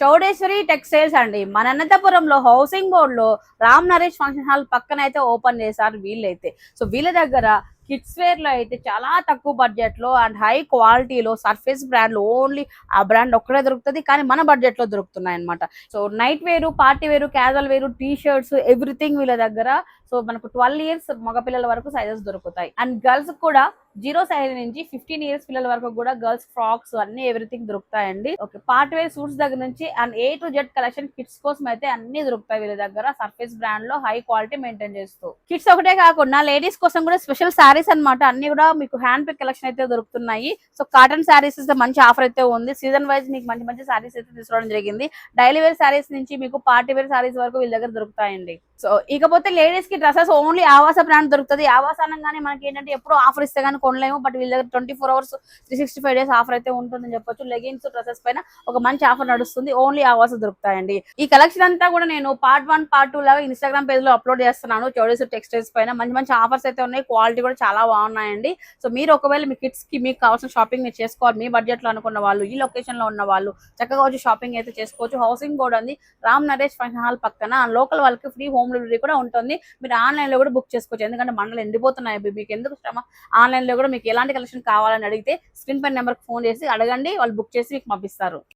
Chowdeshwari textiles అండి. మన అనంతపురంలో హౌసింగ్ బోర్డ్లో రామ్ నరేష్ ఫంక్షన్ హాల్ పక్కన అయితే ఓపెన్ చేశారు వీళ్ళైతే. సో వీళ్ళ దగ్గర కిడ్స్ వేర్లో అయితే చాలా తక్కువ బడ్జెట్లో అండ్ హై క్వాలిటీలో సర్ఫేస్ బ్రాండ్ ఓన్లీ ఆ బ్రాండ్ ఒక్కడే దొరుకుతుంది కానీ మన బడ్జెట్లో దొరుకుతున్నాయి అనమాట సో నైట్ వేరు పార్టీ వేరు క్యాజువల్ వేరు టీ షర్ట్స్ ఎవ్రీథింగ్ వీళ్ళ దగ్గర. సో మనకు ట్వెల్వ్ ఇయర్స్ మగపిల్లల వరకు సైజెస్ దొరుకుతాయి. అండ్ గర్ల్స్ కూడా జీరో సైజ్ నుంచి ఫిఫ్టీన్ ఇయర్స్ పిల్లల వరకు కూడా గర్ల్స్ ఫ్రాక్స్ అన్ని ఎవ్రీథింగ్ దొరుకుతాయండి. ఓకే పార్ట్ వేర్ సూట్స్ దగ్గర నుంచి and A to Z collection kids కోసం అయితే అన్ని దొరుకుతాయి వీళ్ళ దగ్గర సర్ఫేస్ బ్రాండ్లో హై క్వాలిటీ మెయింటైన్ చేస్తూ. కిడ్స్ ఒకటే కాకుండా లేడీస్ కోసం కూడా స్పెషల్ శారీస్ అన్నమాట. అన్ని కూడా మీకు హ్యాండ్ పిక్ కలెక్షన్ అయితే దొరుకుతున్నాయి. సో కాటన్ శారీస్ మంచి ఆఫర్ అయితే ఉంది. సీజన్ వైజ్ మీకు మంచి మంచి శారీస్ అయితే తీసుకోవడం జరిగింది. డైలీ వేర్ శారీస్ నుంచి మీకు పార్టీ వేర్ శారీస్ వరకు వీళ్ళ దగ్గర దొరుకుతాయండి. సో ఇకపోతే లేడీస్కి డ్రెస్సెస్ ఓన్లీ ఆవాస బ్రాండ్ దొరుకుతుంది. ఆవాస అనగానే మనకి ఏంటంటే ఎప్పుడు ఆఫర్ ఇస్తే కానీ కొనలేము బట్ వీళ్ళ దగ్గర twenty four hours three sixty five days offer అయితే ఉంటుందని చెప్పొచ్చు. లెగిన్స్ డ్రెస్సెస్ పైన ఒక మంచి ఆఫర్ నడుస్తుంది. ఓన్లీ అవర్స్ దొరుకుతాయండి. ఈ కలెక్షన్ అంతా కూడా నేను పార్ట్ వన్ పార్ట్ టూ లాగా ఇన్స్టాగ్రామ్ పేజ్లో అప్లోడ్ చేస్తున్నాను. చౌడీస్ టెక్స్టైల్స్ పైన మంచి మంచి ఆఫర్స్ అయితే ఉన్నాయి. క్వాలిటీ కూడా చాలా బాగున్నాయండి. సో మీరు ఒకవేళ మీ కిడ్స్కి మీకు కావాల్సిన షాపింగ్ మీరు చేసుకోవాలి. మీ బడ్జెట్లో అనుకున్న వాళ్ళు ఈ లొకేషన్లో ఉన్న వాళ్ళు చక్కగా వచ్చి షాపింగ్ అయితే చేసుకోవచ్చు. హౌసింగ్ కూడా ఉంది. రామ్ నరేష్ ఫంక్షన్ హాల్ పక్కన. లోకల్ వాళ్ళకి ఫ్రీ హోమ్ డెలివరీ కూడా ఉంటుంది. మీరు ఆన్లైన్లో కూడా బుక్ చేసుకోవచ్చు. ఎందుకంటే మండలు ఎండిపోతున్నాయి. మీకు ఎందుకు శ్రమ? ఆన్లైన్లో కూడా మీకు ఎలాంటి కలెక్షన్ కావాలని అడిగితే స్క్రీన్ పైన నెంబర్ ఫోన్ చేసి అడగండి వాళ్ళు బుక్ చేసి మీకు పంపిస్తారు.